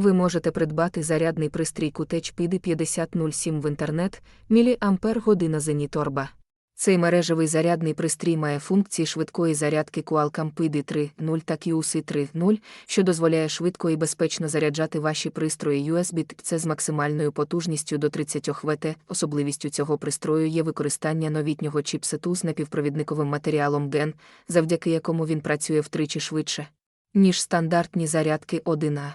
Ви можете придбати зарядний пристрій Кутеч PID 5007 в інтернет, міліампер година Зеніторба. Цей мережевий зарядний пристрій має функції швидкої зарядки Qualcomm PID 3.0 та QC 3.0, що дозволяє швидко і безпечно заряджати ваші пристрої USB Type-C з максимальною потужністю до 30 Вт. Особливістю цього пристрою є використання новітнього чіпсету з напівпровідниковим матеріалом GEN, завдяки якому він працює втричі швидше, ніж стандартні зарядки 1А.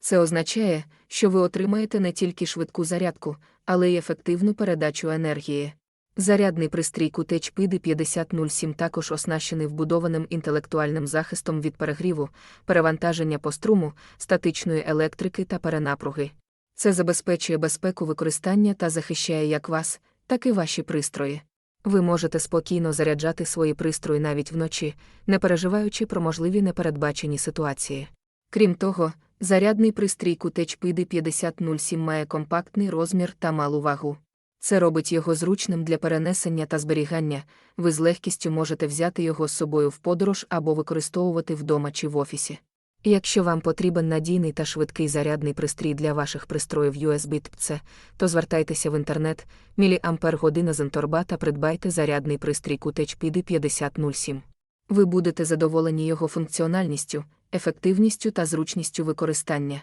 Це означає, що ви отримаєте не тільки швидку зарядку, але й ефективну передачу енергії. Зарядний пристрій Кутеч PID 5007 також оснащений вбудованим інтелектуальним захистом від перегріву, перевантаження по струму, статичної електрики та перенапруги. Це забезпечує безпеку використання та захищає як вас, так і ваші пристрої. Ви можете спокійно заряджати свої пристрої навіть вночі, не переживаючи про можливі непередбачені ситуації. Крім того, зарядний пристрій Кутеч PID 5007 має компактний розмір та малу вагу. Це робить його зручним для перенесення та зберігання, ви з легкістю можете взяти його з собою в подорож або використовувати вдома чи в офісі. Якщо вам потрібен надійний та швидкий зарядний пристрій для ваших пристроїв USB Type-C, то звертайтеся в інтернет, міліампер година Зенторба та придбайте зарядний пристрій Кутеч PID 5007. Ви будете задоволені його функціональністю, ефективністю та зручністю використання.